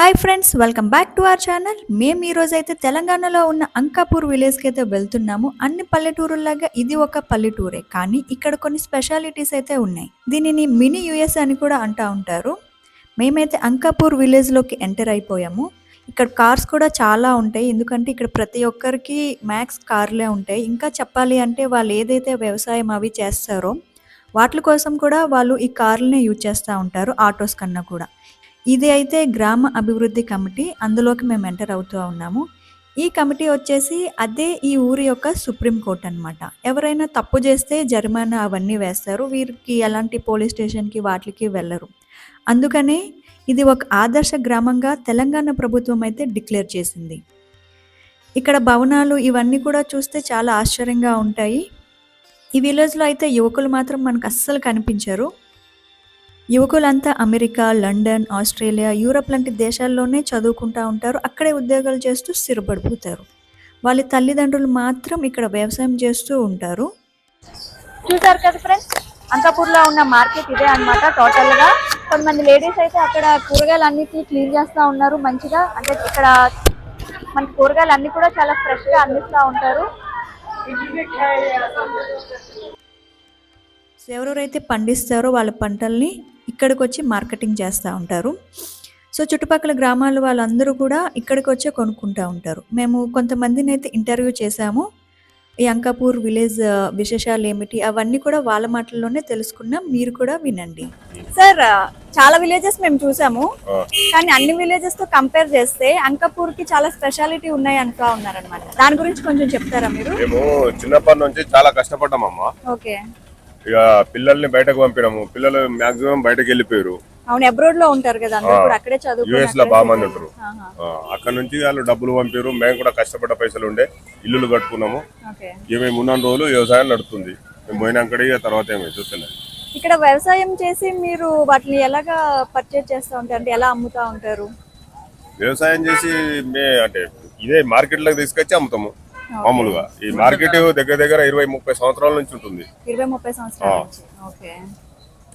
Hi friends welcome back to our channel. మేము ఈ అయితే తెలంగాణలో ఉన్న అంకాపూర్ విలేజ్కి అయితే వెళ్తున్నాము. అన్ని పల్లెటూరులాగా ఇది ఒక పల్లెటూరే కానీ ఇక్కడ కొన్ని స్పెషాలిటీస్ అయితే ఉన్నాయి. దీనిని మినీ యుఎస్ అని కూడా అంటా ఉంటారు. మేమైతే అంకాపూర్ విలేజ్లోకి ఎంటర్ అయిపోయాము. ఇక్కడ కార్స్ కూడా చాలా ఉంటాయి. ఎందుకంటే ఇక్కడ ప్రతి ఒక్కరికి మ్యాక్స్ కార్లే ఉంటాయి. ఇంకా చెప్పాలి అంటే వాళ్ళు ఏదైతే వ్యవసాయం అవి చేస్తారో వాటి కోసం కూడా వాళ్ళు ఈ కార్లనే యూజ్ చేస్తూ ఉంటారు ఆటోస్ కన్నా కూడా. ఇది అయితే గ్రామ అభివృద్ధి కమిటీ అందులోకి మేము ఎంటర్ అవుతూ ఉన్నాము. ఈ కమిటీ వచ్చేసి అదే ఈ ఊరి యొక్క సుప్రీం కోర్ట్ అన్నమాట. ఎవరైనా తప్పు చేస్తే జరిమానా అవన్నీ వేస్తారు. వీరికి ఎలాంటి పోలీస్ స్టేషన్కి వాటికి వెళ్ళరు. అందుకనే ఇది ఒక ఆదర్శ గ్రామంగా తెలంగాణ ప్రభుత్వం అయితే డిక్లేర్ చేసింది. ఇక్కడ భవనాలు ఇవన్నీ కూడా చూస్తే చాలా ఆశ్చర్యంగా ఉంటాయి. ఈ విలేజ్లో అయితే యువకులు మాత్రం మనకు అస్సలు కనిపించరు. యువకులంతా అమెరికా లండన్ ఆస్ట్రేలియా యూరప్ లాంటి దేశాల్లోనే చదువుకుంటా ఉంటారు. అక్కడే ఉద్యోగాలు చేస్తూ స్థిరపడిపోతారు. వాళ్ళ తల్లిదండ్రులు మాత్రం ఇక్కడ వ్యవసాయం చేస్తూ ఉంటారు. చూసారు కదా ఫ్రెండ్స్ అంకాపూర్లో ఉన్న మార్కెట్ ఇదే అన్నమాట టోటల్గా కొంతమంది లేడీస్ అయితే అక్కడ కూరగాయలు అన్నిటిని క్లీన్ చేస్తూ ఉన్నారు మంచిగా. అంటే ఇక్కడ మనకి కూరగాయలు అన్ని కూడా చాలా ఫ్రెష్గా అందిస్తూ ఉంటారు. ఎవరెవరైతే పండిస్తారో వాళ్ళ పంటల్ని ఇక్కడికి వచ్చి మార్కెటింగ్ చేస్తూ ఉంటారు. సో చుట్టుపక్కల గ్రామాల వాళ్ళందరూ కూడా ఇక్కడికి వచ్చే కొనుక్కుంటూ ఉంటారు. మేము కొంతమందిని అయితే ఇంటర్వ్యూ చేశాము. ఈ అంకాపూర్ విలేజ్ విశేషాలు ఏమిటి అవన్నీ కూడా వాళ్ళ మాటల్లోనే తెలుసుకున్నాం మీరు కూడా వినండి. సార్ చాలా విలేజెస్ మేము చూసాము. కానీ అన్ని విలేజెస్తో కంపేర్ చేస్తే అంకాపూర్కి చాలా స్పెషాలిటీ ఉన్నాయి అంటా ఉన్నారనమాట దాని గురించి కొంచెం చెప్తారా మీరు? మేము చిన్నప్పటి నుంచి చాలా కష్టపడ్డామమ్మా. ఓకే. ఇక పిల్లల్ని బయటకు పంపినాము. పిల్లలు మాక్సిమం బయటకు వెళ్ళిపోయారు. అవును అబ్రోడ్లో ఉంటారు కదా అందరూ కూడా అక్కడే చదువుకుని యుఎస్లో బాగా మంది ఉంటారు. అక్కడ నుంచి వాళ్ళు డబ్బులు పంపారు మేము కూడా కష్టపడ్డ పైసలు ఉండే ఇల్లులు కట్టుకున్నాము. ఓకే. ఇక మేము ఉన్న రోజులు వ్యవసాయం నడుస్తుంది మేము పోయినాక తర్వాత ఏమి చూస్తలేదు ఇక్కడ వ్యవసాయం చేసి మీరు వాటిని ఎలాగా పర్చేజ్ చేస్తూ ఉంటారు? అంటే ఎలా అమ్ముతా ఉంటారు? వ్యవసాయం చేసి మే అంటే ఇదే మార్కెట్లోకి తీసుకొచ్చి అమ్ముతాము. మామూలుగా. ఈ మార్కెట్ దగ్గర దగ్గర ఇరవై ముప్పై సంవత్సరాల నుంచి ఉంటుంది.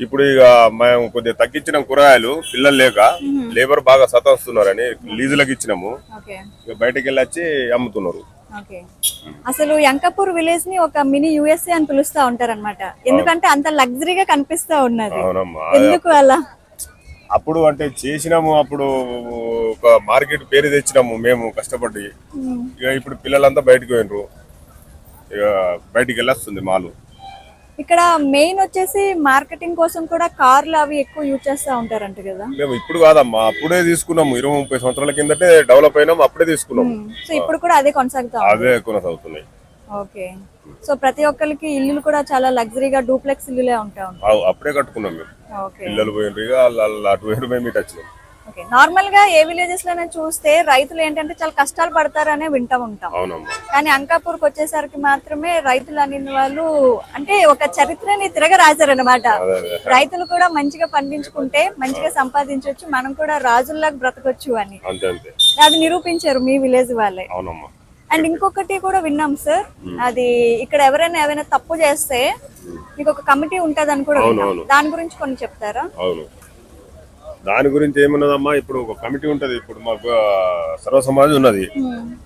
ఇప్పుడు ఇక మేము కొద్దిగా తగ్గించిన కూరగాయలు పిల్లలు లేక లేబర్ బాగా సతాస్తున్నారని లీజులకు ఇచ్చినాము. ఇక బయటకు వెళ్ళి వచ్చి అమ్ముతున్నారు. అసలు యంకపూర్ విలేజ్ని ఒక మినీ యుఎస్ఏ అని పిలుస్తా ఉంటారన్నమాట. ఎందుకంటే అంత లగ్జరీగా కనిపిస్తా ఉన్నది. ఎందుకు అలా? అప్పుడు అంటే చేసినాము అప్పుడు ఒక మార్కెట్ పేరు తెచ్చినాము మేము కష్టపడి. ఇక ఇప్పుడు పిల్లలంతా బయటకు పోయినరు ఇక బయటికి వెళ్ళొస్తుంది మాలు. ఇక్కడ మెయిన్ వచ్చేసి మార్కెటింగ్ కోసం కూడా కార్లు అవి ఎక్కువ యూజ్ చేస్తా ఉంటారంట కదా. మేము ఇప్పుడు కాదమ్మా అప్పుడే తీసుకున్నాము. ఇరవై ముప్పై సంవత్సరాల కిందటే డెవలప్ అయినాము అప్పుడే తీసుకున్నాము. సో ఇప్పుడు కూడా అదే కొనసాగుతా. అదే కొనసాగుతున్నాయి. ఓకే. సో ప్రతి ఒక్కరికి ఇల్లులు కూడా చాలా లగ్జరీగా డూప్లెక్స్ ఇల్లులే ఉంటా ఉంటాయి. అప్పుడే కట్టుకున్నాం మేము. ఓకే. పిల్లలు పోయినరు ఇక వాళ్ళు వాళ్ళు అటు పోయినరు మేము ఇటు వచ్చినాం. ఓకే. నార్మల్గా ఏ విలేజెస్లోనే చూస్తే రైతులు ఏంటంటే చాలా కష్టాలు పడతారనే వింటా ఉంటాం. కానీ అంకాపూర్కి వచ్చేసరికి మాత్రమే రైతులు అనిన వాళ్ళు అంటే ఒక చరిత్రని తిరగ రాశారనమాట అదే అదే. రైతులు కూడా మంచిగా పండించుకుంటే మంచిగా సంపాదించవచ్చు మనం కూడా రాజుల్లాగా బ్రతకొచ్చు అని. అది నిరూపించారు మీ విలేజ్ వాళ్ళే. అవునమ్మా. అండ్ ఇంకొకటి కూడా విన్నాం సార్ అది ఇక్కడ ఎవరైనా ఏమైనా తప్పు చేస్తే మీకు ఒక కమిటీ ఉంటది అని కూడా విన్నాం. దాని గురించి కొన్ని చెప్తారా? అవును. దాని గురించి ఏమున్నదమ్మా? ఇప్పుడు ఒక కమిటీ ఉంటది. ఇప్పుడు మాకు ఆ, సర్వ సమాజ్ ఉన్నది.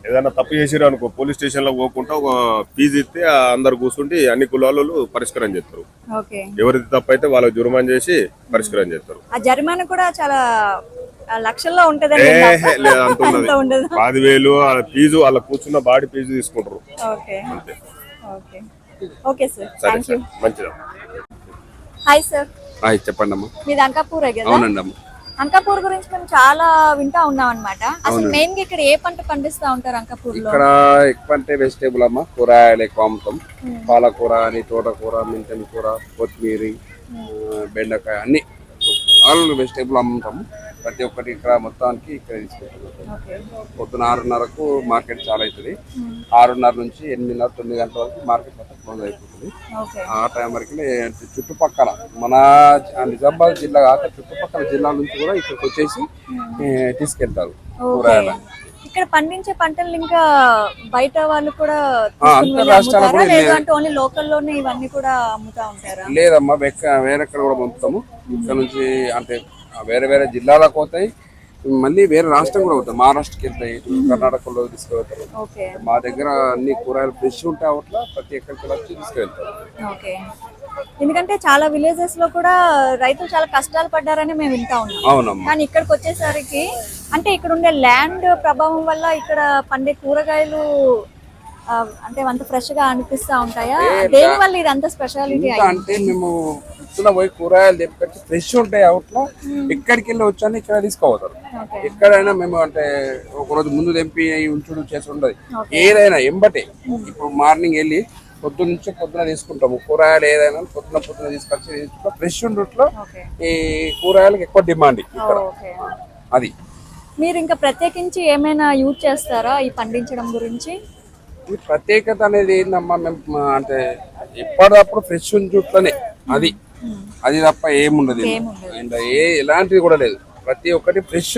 ఏదైనా తప్పు చేసిరు అనుకో పోలీస్ స్టేషన్లో పోకుండా ఒక ఫీజు ఇస్తే ఆ అందరు కూర్చుండి అన్ని కులాలు పరిష్కారం చేస్తారు. ఓకే. ఎవరిది తప్పు అయితే వాళ్ళకి జుర్మాన్ చేసి పరిష్కారం చేస్తారు. ఆ జరిమానా కూడా చాలా లక్షల్లో ఉన్నది ఉండదు. పదివేలు ఆ ఫీజు వాళ్ళ కూర్చున్న బాడీ ఫీజు తీసుకుంటారు. ఓకే. సార్. సరే థ్యాంక్ యూ సార్ మంచిదా? హాయ్ సార్ హాయ్ చెప్పండి అమ్మా. మీది అంకాపూరే కదా? అవునండి అమ్మ. అంకాపూర్ గురించి మేము చాలా వింటా ఉన్నాం అనమాట అసలు మెయిన్గా ఇక్కడ ఏ పంట పండిస్తా ఉంటారు అంకాపూర్లో ఇక్కడ ఎక్కువ అంటే వెజిటేబుల్ అమ్మ. కూరగాయలు ఎక్కువ అమ్ముతాం. పాలకూర అని తోటకూర మెంతెన కూర కొత్తిమీర ఆ, బెండకాయ అన్ని ఆల్ వెజిటేబుల్ అమ్ముతాము ప్రతి ఒక్కటి ఇక్కడ మొత్తానికి ఇక్కడ ఓకే. పొద్దున ఆరున్నరకు మార్కెట్ చాలా అవుతుంది. ఆరున్నర నుంచి ఎనిమిదిన్నర తొమ్మిది గంటల వరకు మార్కెట్ మొత్తం క్లోజ్ అయిపోతుంది. ఆ టైం వరకు చుట్టుపక్కల మన నిజామాబాద్ జిల్లా కాక చుట్టుపక్కల జిల్లాల నుంచి కూడా ఇక్కడికి వచ్చేసి తీసుకెళ్తారు కూరగాయలు. ఇక్కడ పండించే పంటలు ఇంకా బయట వాళ్ళు కూడా ఓన్లీ లోకల్లోనే ఇవన్నీ కూడా అమ్ముతా ఉంటారా? లేదమ్మా వేరెక్కడ కూడా పంపుతాము. ఇక్కడ నుంచి అంటే వేరే వేరే జిల్లాలకు పోతాయి. మళ్ళీ వేరే రాష్ట్రం కూడా అవుతాయి మహారాష్ట్రకి వెళ్తాయి. కర్ణాటకలో తీసుకువెళ్తారు. మా దగ్గర అన్ని కూరగాయలు ఫ్రెష్ ఉంటాయి అవట్లా ప్రతి ఎక్కడికి వచ్చి తీసుకెళ్తారు ఓకే. ఎందుకంటే చాలా విలేజెస్లో కూడా రైతులు చాలా కష్టాలు పడ్డారని మేము వింటా ఉన్నాం. కానీ ఇక్కడికి వచ్చేసరికి అంటే ఇక్కడ ఉండే ల్యాండ్ ప్రభావం వల్ల ఇక్కడ పండే కూరగాయలు అంటే అంత ఫ్రెష్గా అనిపిస్తా ఉంటాయా? దేని వల్ల ఇది అంత స్పెషాలిటీ అంటే మేము ఇస్తున్న పోయి కూరగాయలు తెప్పించి ఫ్రెష్ ఉంటాయి అవుట్లో ఎక్కడికి వెళ్ళి వచ్చాను ఇక్కడ తీసుకోపోతారు. ఓకే. ఎక్కడైనా మేము అంటే ఒక రోజు ముందు తెంపి ఉంచుడు చేసి ఉండదు. ఏదైనా ఎంబటే. ఇప్పుడు మార్నింగ్ వెళ్ళి పొద్దున్న నుంచి పొద్దున తీసుకుంటాము. కూరగాయలు ఏదైనా పొద్దున పొద్దున తీసుకొచ్చి తీసుకుంటాం. ఫ్రెష్ ఉండట్లో ఈ కూరగాయలకు ఎక్కువ డిమాండ్ ఇక్కడ. అది. మీరు ఇంకా ప్రత్యేకించి ఏమైనా యూజ్ చేస్తారా ఈ పండించడం గురించి? ఈ ప్రత్యేకత అనేది ఏందమ్మా మేము అంటే ఎప్పటికప్పుడు ఫ్రెష్ ఉంచుట్లనే అది. అది తప్ప ఏముండదు. అండ్ ఏ ఎలాంటిది కూడా లేదు. ప్రతి ఒక్కటి ఫ్రెష్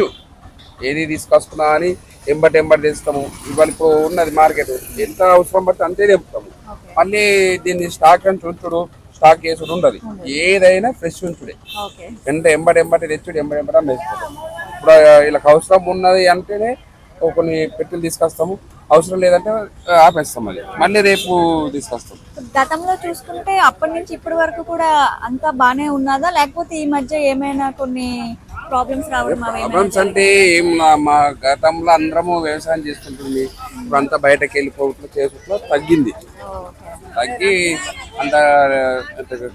ఏది తీసుకొస్తున్నా అని ఎంబటి ఎంబటి తెస్తాము. ఇవాళ ఇప్పుడు ఉన్నది మార్కెట్ ఎంత అవసరం పడితే అంతే తెంపుతాము. మళ్ళీ దీన్ని స్టాక్ అని ఉంచుడు స్టాక్ చేసుడు ఉండదు. ఏదైనా ఫ్రెష్ ఉంచుడే. ఎంత ఎంబటి ఎంబటి తెచ్చుడు ఎంబటి ఎంబటి అమ్మేసుకుంటాం ఇప్పుడు వీళ్ళకి అవసరం ఉన్నది అంటేనే కొన్ని పెట్టెలు తీసుకొస్తాము. అవసరం లేదంటే ఆపేస్తాం మళ్ళీ. మళ్ళీ రేపు తీసుకొస్తాం. గతంలో చూసుకుంటే అప్పటి నుంచి ఇప్పటి వరకు కూడా అంతా బానే ఉన్నదా? లేకపోతే ఈ మధ్య ఏమైనా కొన్ని ప్రాబ్లమ్స్ రావడం అంటే ఏం మా గతంలో అందరము వ్యవసాయం చేసుకుంటుంది ఇప్పుడు అంతా బయటకు వెళ్ళిపోవట్లు చేసుకుంటూ తగ్గింది. తగ్గి అంత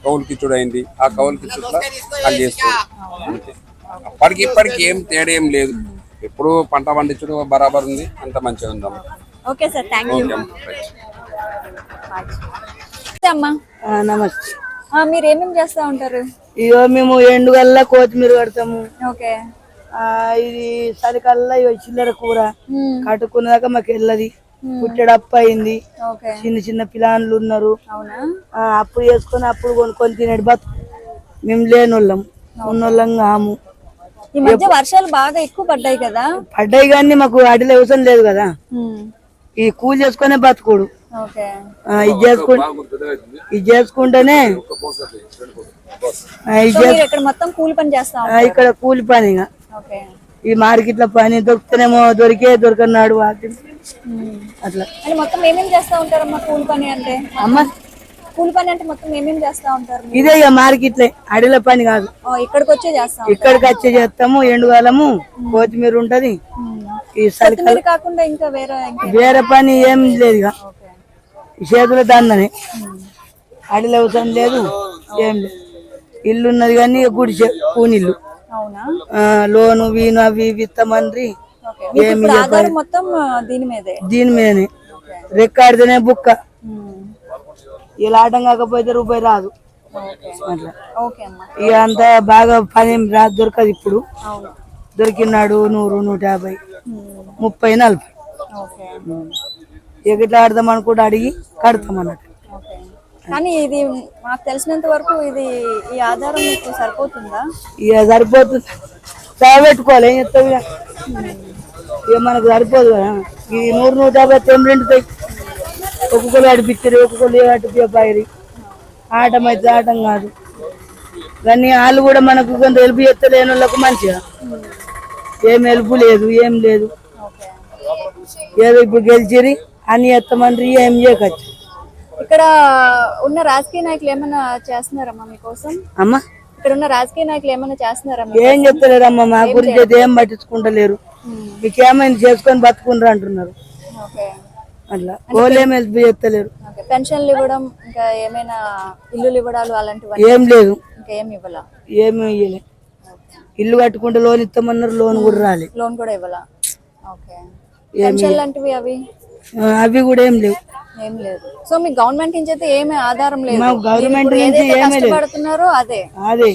కౌలు కిచ్చుడు అయింది ఆ కౌలు కిచ్చుట్లో అది చేస్తుంది. అప్పటికి ఇప్పటికి ఏం తేడా ఏం లేదు. ఎప్పుడు పంట పండించుడు బరాబర్ ఉంది. అంత మంచిగా ఉందమ్మా. ఓకే సార్ థ్యాంక్ యూ అమ్మా నమస్తే. ఆ, మీరు ఏమేమి చేస్తా ఉంటారు? ఇగో మేము ఎండుగల్లా కొత్తిమీర కడతాము. ఓకే. ఆ, ఇది చలికల్లా ఇగో చిల్లర కూర మ్మ్. కట్టుకున్నాక మాకు వెళ్ళది. పుట్టడప్ప అయింది. ఓకే. చిన్న చిన్న పిలాన్లు ఉన్నారు. అవునా? ఆ, అప్పుడు వేసుకొని అప్పుడు కొనుక్కొని తినేది బతు. మేము లేనోళ్ళం. ఉన్నోళ్ళం కాము. ఈ మధ్య వర్షాలు బాగా ఎక్కువ పడ్డాయి కదా. పడ్డాయి కానీ మాకు అడిలో అవసరం లేదు కదా. ఈ కూలి చేసుకునే బతుకుడు. ఇది చేసుకు ఇది చేసుకుంటేనే ఇక్కడ మొత్తం కూలి పని ఈ మార్కెట్లో పని దొరికితేనేమో దొరికే దొరకన్నాడు. అట్లా. అంటే మొత్తం ఏమేమి చేస్తా ఉంటారమ్మా కూలి పని అంటే? అమ్మ? కూలి పని అంటే మొత్తం ఏమేమి చేస్తా ఉంటారు మీరు? ఇదే ఇక మార్కెట్లో అడవిల పని కాదు. ఇక్కడికి వచ్చే చేస్తా. ఇక్కడికి వచ్చి చేస్తాము ఎండుగాలము కొత్తిమీర ఉంటది. ఈ చలి కొత్తిమీర కాకుండా ఇంకా వేరే వేరే పని ఏం లేదు ఇక. చేతుల దండనే అడవిలో అవసరం లేదు ఏం లేదు. ఇల్లు ఉన్నది కానీ కూనిల్లు అవునా? ఆ, లోను వీను అవి ఇప్పుడు ఆధారం మొత్తం దీని మీదే? దీని మీదనే. రెక్కాడితేనే బుక్క. ఇలా ఆటం కాకపోతే రూపాయి రాదు. ఇక అంతా బాగా పని ఏం రా దొరకదు ఇప్పుడు. దొరికినాడు నూరు నూట యాభై. ముప్పై నలభై. ఓకే. ఇక ఇట్లా ఆడదాం అనుకుంటే అడిగి కడతాం అన్నట్టు కానీ ఇది మాకు తెలిసినంత వరకు ఇది ఈ ఆధారం మీకు సరిపోతుందా? ఇక సరిపోతుంది. పెట్టుకోవాలి ఏం చెప్తావు ఇక? మనకు సరిపోదు కదా. ఈ నూరు నూట యాభై తొమ్మిది ఒక్కొక్కరు అడిపించారు ఒక్కొక్కరు అడిపిపోయి ఆటం అయితే ఆటం కాదు. కానీ వాళ్ళు కూడా మనకు కొంత హెల్ప్ చేస్తలేని వాళ్ళకు మంచిగా. ఏం హెల్ప్ లేదు ఏం లేదు. ఏదో ఇప్పుడు గెలిచిరి అని ఎత్తమంటారు ఏం చేయకచ్చు. ఇక్కడ ఉన్న రాజకీయ నాయకులు ఏమైనా చేస్తున్నారమ్మా మీకోసం? అమ్మా? ఇక్కడ ఉన్న రాజకీయ నాయకులు ఏమైనా చేస్తున్నారా మీకు? ఏం చెప్తలేరమ్మా మా గురించి అయితే ఏం పట్టించుకుంటలేరు. మీకేమైనా చేసుకొని బతుకుండ్రు అంటున్నారు. అట్లా. ఓలేం హెల్ప్ చేస్తలేరు. పెన్షన్లు ఇవ్వడం ఇంకా ఏమైనా ఇల్లులు ఇవ్వడాలు అలాంటివి ఏం లేదు. ఇంకా ఏమి ఇవ్వాల? ఏమి ఇయ్యలే. ఇల్లు కట్టుకుంటే లోన్ ఇస్తామన్నారు లోన్ కూడా రాలే. లోన్ కూడా ఇవ్వాల? ఓకే. పెన్షన్ లాంటివి అవి? అవి కూడా ఏం లేవు. ఏం లేదు. సో మీ గవర్నమెంట్ నుంచి అయితే ఏమీ ఆధారం లేదు. మాకు గవర్నమెంట్ నుంచి ఏమీ లేదు అదే. అదే.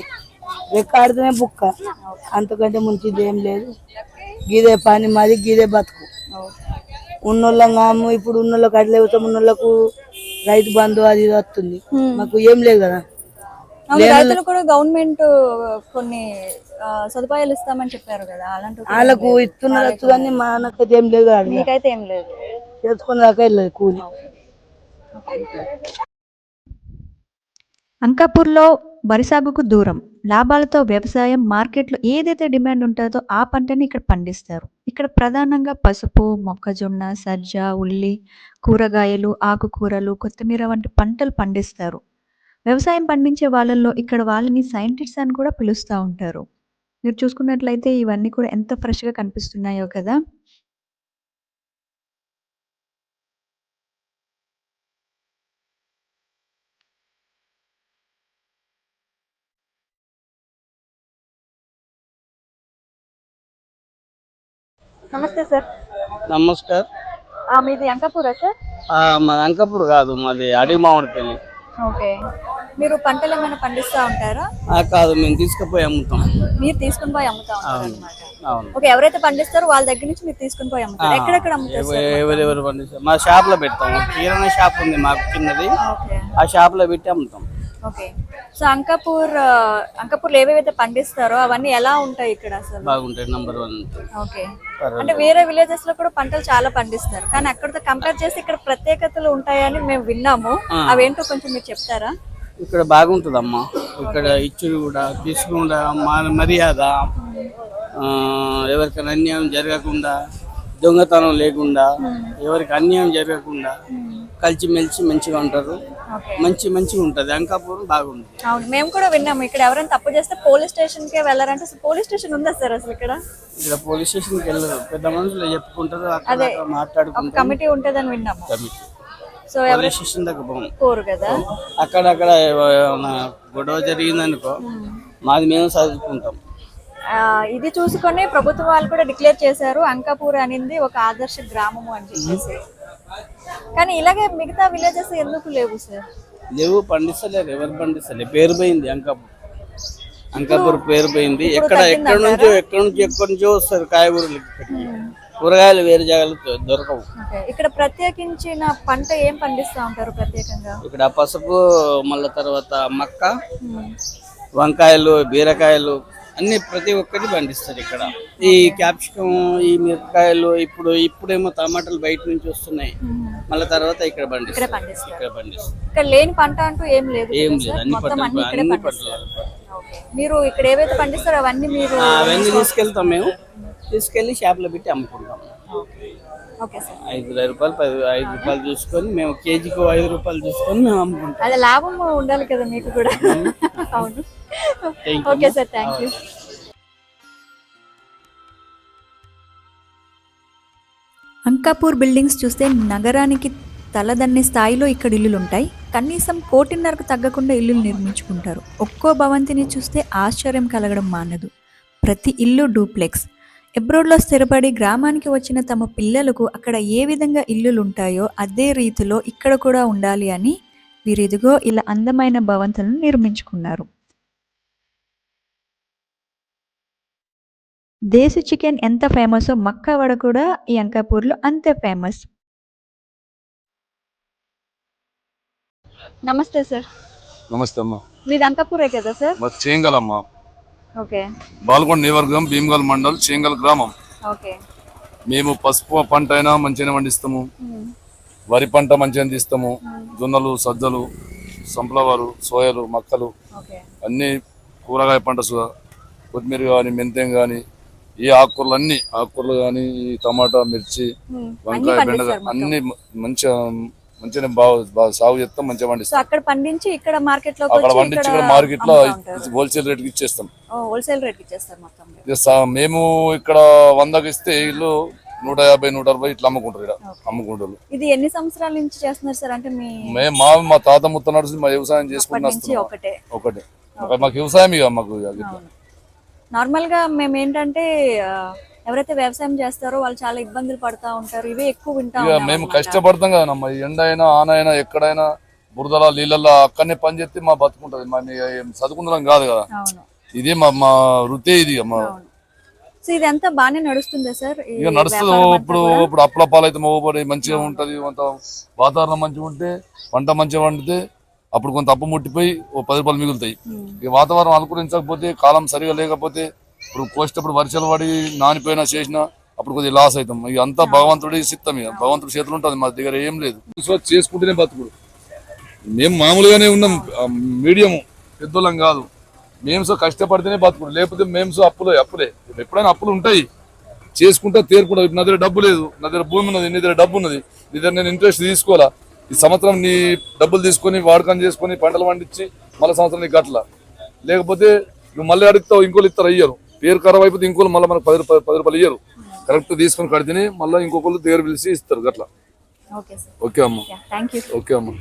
రెక్కాడితేనే బుక్క. అంతకంటే ముంచిది ఏం లేదు. గీదే పని మాది గీదే బతుకు. ఉన్నోళ్ళం కాము ఇప్పుడు ఉన్నోళ్ళకి అట్లా అవుతాం ఉన్నోళ్ళకు రైతు బంధు అది వస్తుంది. మాకు ఏం లేదు కదా. రైతులు కూడా గవర్నమెంట్ కొన్ని సదుపాయాలు ఇస్తామని చెప్పారు కదా అలాంటివి కూడా వాళ్ళకు ఇస్తున్నారు కానీ మనకైతే ఏం లేదు మీకైతే ఏం లేదు. చేసుకుని దాకా వెళ్ళదు కూలి. అంకాపూర్లో వరి సాగుకు దూరం. లాభాలతో వ్యవసాయం మార్కెట్లో ఏదైతే డిమాండ్ ఉంటుందో ఆ పంటని ఇక్కడ పండిస్తారు. ఇక్కడ ప్రధానంగా పసుపు మొక్కజొన్న సజ్జ ఉల్లి కూరగాయలు ఆకుకూరలు కొత్తిమీర వంటి పంటలు పండిస్తారు. వ్యవసాయం పండించే వాళ్ళల్లో ఇక్కడ వాళ్ళని సైంటిస్ట్ అని కూడా పిలుస్తూ ఉంటారు. మీరు చూసుకున్నట్లయితే ఇవన్నీ కూడా ఎంత ఫ్రెష్గా కనిపిస్తున్నాయో కదా. నమస్తే సార్. నమస్కార్. మీది అంకాపూరా సార్? ఆ, మాది అంకపూర్ కాదు మాది అడిమామిడిపల్లి ఓకే. మీరు పంటలు ఏమైనా పండిస్తూ ఉంటారా? కాదు మేము తీసుకుపోయి అమ్ముతాం. మీరు తీసుకుని పోయి అమ్ముతా ఉంటారు అవును ఓకే ఎవరైతే పండిస్తారో వాళ్ళ దగ్గర నుంచి మీరు తీసుకుని పోయి అమ్ముతారు. ఎక్కడెక్కడ అమ్ముతారు ఎవ- ఎవరెవరు పండిస్తారు? మా షాప్లో పెడతాం కిరాణా షాప్ ఉంది మాకు చిన్నది. ఆ షాప్లో పెట్టి అమ్ముతాం. ఓకే. సో అంకాపూర్ అంకాపూర్లో ఏవేవైతే పండిస్తారో అవన్నీ ఎలా ఉంటాయి ఇక్కడ అసలు? బాగుంటాయి నంబర్ వన్ ఓకే. అంటే వేరే విలేజెస్లో కూడా పంటలు చాలా పండిస్తారు. కానీ అక్కడతో కంపేర్ చేసి ఇక్కడ ప్రత్యేకతలు ఉంటాయని మేము విన్నాము. అవేంటో కొంచెం మీరు చెప్తారా? ఇక్కడ బాగుంటుందమ్మా. ఇక్కడ ఇచ్చుడు కూడా తీసుకుండా మర్యాద ఎవరికైనా అన్యాయం జరగకుండా దొంగతనం లేకుండా ఎవరికి అన్యాయం జరగకుండా కలిసిమెలిసి మంచిగా ఉంటారు. మంచి మంచిగా ఉంటది. అంకాపురం బాగుంది. అవును మేము కూడా విన్నాము ఇక్కడ ఎవరైనా తప్పు చేస్తే పోలీస్ స్టేషన్ కే వెళ్ళారంటే పోలీస్ స్టేషన్ ఉందా సార్ అసలు ఇక్కడ? ఇక్కడ పోలీస్ స్టేషన్కి వెళ్ళరు. పెద్ద మనుషులు చెప్పుకుంటారు అక్కడ అక్కడ మాట్లాడుకుంటారు. కమిటీ ఉంటుందని విన్నాము. కమిటీ. సో పోలీస్ స్టేషన్ దగ్గర పోం కోరు కదా? అక్కడక్కడ గొడవ జరిగిందనుకో మాది మేము చదువుకుంటాం. ఇది చూసుకొని ప్రభుత్వం వాళ్ళు కూడా డిక్లేర్ చేశారు అంకాపూర్ అనేది ఒక ఆదర్శ గ్రామము అని చెప్పేసి. కానీ ఇలాగే మిగతా విలేజెస్ ఎందుకు లేవు సార్? లేవు పండిస్తలేరు ఎవరు పండిస్తలేరు. పేరు పోయింది అంకాపూర్. అంకాపూర్ పేరు పోయింది. ఎక్కడ ఎక్కడ నుంచో ఎక్కడ నుంచి ఎక్కడి నుంచో వస్తారు కాయగూరలు కూరగాయలు వేరే జాగాలు దొరకవు. ఇక్కడ ప్రత్యేకించిన పంట ఏం పండిస్తా ఉంటారు ప్రత్యేకంగా? ఇక్కడ పసుపు మళ్ళీ తర్వాత మక్క వంకాయలు బీరకాయలు అన్ని ప్రతి ఒక్కటి పండిస్తారు ఇక్కడ. ఈ క్యాప్సికం ఈ మిరపకాయలు ఇప్పుడు ఇప్పుడేమో టమాటాలు బయట నుంచి వస్తున్నాయి. మళ్ళీ తర్వాత ఇక్కడ పండిస్తారు. ఇక్కడ పండిస్తారు. ఇక్కడ లేని పంట అంటూ ఏం లేదు ఏం లేదు? అన్ని పంటలు అన్ని పంటలు. మీరు ఇక్కడ ఏవైతే పండిస్తారో అవన్నీ మీరు అవన్నీ తీసుకెళ్తాం మేము. తీసుకెళ్ళి షాప్లో పెట్టి అమ్ముకుంటాం. Okay sir. ఐదు రూపాయలు పది ఐదు రూపాయలు చూసుకొని మేము కేజీకి ఐదు రూపాయలు చూసుకొని మేము అమ్ముకుంటాం. అదే లాభం ఉండాలి కదా మీకు కూడా. అవును. Okay sir thank you. Ankapur buildings చూస్తే నగరానికి తలదన్నే స్థాయిలో ఇక్కడ ఇల్లులు ఉంటాయి కనీసం కోటిన్నరకు తగ్గకుండా ఇల్లులు నిర్మించుకుంటారు. ఒక్కో భవంతిని చూస్తే ఆశ్చర్యం కలగడం మానదు. ప్రతి ఇల్లు డూప్లెక్స్. ఎబ్రోడ్లో స్థిరపడి గ్రామానికి వచ్చిన తమ పిల్లలకు అక్కడ ఏ విధంగా ఇల్లులు ఉంటాయో అదే రీతిలో ఇక్కడ కూడా ఉండాలి అని వీరిదిగో ఇలా అందమైన భవంతులను నిర్మించుకున్నారు. దేశీ చికెన్ ఎంత ఫేమసో మక్కా వడ కూడా ఈ అంకాపూర్లో అంతే ఫేమస్. నమస్తే సార్. నమస్తే అమ్మ. మీది అంకాపూరే కదా సార్? మా చేంగల్ అమ్మ ఓకే బాల్కొండ నివర్గం భీమగల్ మండల్ చేంగల్ గ్రామం. మేము పసుపు పంట అయినా మంచిగానే పండిస్తాము. వరి పంట మంచిగా తీస్తాము. జొన్నలు సజ్జలు సంప్లవరు సోయలు మక్కలు అన్ని కూరగాయ పంట కొత్తిమీర కానీ మెంతెం కానీ ఈ ఆకుకూరలు అన్ని ఆకుకూరలు కానీ ఈ టమాటా మిర్చి వంకాయ బెండకాయ అన్ని మంచిగా మంచిగా బాగా బాగా సాగు చేస్తాం మంచిగా పండిస్తాం. అక్కడ పండించి ఇక్కడ మార్కెట్లో అక్కడ పండించి ఇక్కడ మార్కెట్లో హోల్సేల్ రేట్కి ఇచ్చేస్తాం. హోల్సేల్ రేట్ ఇచ్చేస్తారు మొత్తం మేము ఇక్కడ వందకి ఇస్తే ఇల్లు నూట యాభై నూట అరవై ఇట్లా అమ్ముకుంటారు ఇక్కడ అమ్ముకుంటారు. ఇది ఎన్ని సంవత్సరాల నుంచి చేస్తున్నారు సార్? అంటే మీ మేము మా మా తాత ముత్త నడిచి మా వ్యవసాయం చేసుకుంటూ నుంచి వస్తున్నాం. ఒకటే. ఒకటే. మాకు- వ్యవసాయం ఇక మాకు. నార్మల్గా మేము ఏంటంటే ఎవరైతే వ్యవసాయం చేస్తారో వాళ్ళు చాలా ఇబ్బందులు పడతా ఉంటారు. ఇవే ఎక్కువ వింటా మేము. కష్టపడతాం కదమ్మా. ఈ ఎండ అయినా ఆన అయినా ఎక్కడైనా బురదల నీళ్ళల్లో అక్కడనే పని చేస్తే మా బతుకుంటది. మా చదువుకుంటున్నాం కాదు కదా. ఇది మా మా వృత్తే ఇది ఇక మా అవును. సో ఇది అంతా బాగానే నడుస్తుందా సార్? ఈ ఇక నడుస్తుంది. వ్యాపారం అంతా ఇప్పుడు? ఇప్పుడు అప్పుల పాలైతే మోపడి మంచిగా ఉంటది. కొంత వాతావరణం మంచిగా ఉంటే పంట మంచిగా పండితే అప్పుడు కొంత అప్పు ముట్టిపోయి ఓ పది రూపాయలు మిగులుతాయి. ఇక వాతావరణం అనుకూలించకపోతే కాలం సరిగా లేకపోతే ఇప్పుడు కోసేటప్పుడు వర్షాలు పడి నానిపోయినా చేసినా అప్పుడు కొద్దిగా లాస్ అవుతాం. ఇక అంతా భగవంతుడి సిద్ధం ఇక. భగవంతుడి చేతులు ఉంటుంది. మా దగ్గర ఏం లేదు. చేసుకుంటేనే బతుకుడు. మేము మామూలుగానే ఉన్నాం. మీడియం పెద్దోళ్ళం కాదు. మేము సో కష్టపడితేనే బతుకుడు. లేకపోతే మేము సో అప్పులే అప్పులే. ఎప్పుడైనా అప్పులు ఉంటాయి. చేసుకుంటా తేరుకుంటా నా దగ్గర డబ్బు లేదు. నా దగ్గర భూమి ఉన్నది. నీ దగ్గర డబ్బు ఉన్నది. నీ దగ్గర నేను ఇంట్రెస్ట్ తీసుకోవాలా? ఈ సంవత్సరం నీ డబ్బులు తీసుకొని వాడకం చేసుకొని పంటలు పండించి మళ్ళీ సంవత్సరం నీకు గట్ల లేకపోతే నువ్వు మళ్ళీ అడుగుతావు ఇంకోళ్ళు ఇస్తారు అయ్యారు. పేరు ఖరాబ్ అయిపోతే ఇంకోళ్ళు మళ్ళీ మనకు పది రూపాయలు పది రూపాయలు ఇయ్యరు. కరెక్ట్ తీసుకొని కడితేనే మళ్ళీ ఇంకొకళ్ళు దగ్గర పిలిచి ఇస్తారు గట్ల. ఓకే అమ్మ. ఓకే అమ్మ.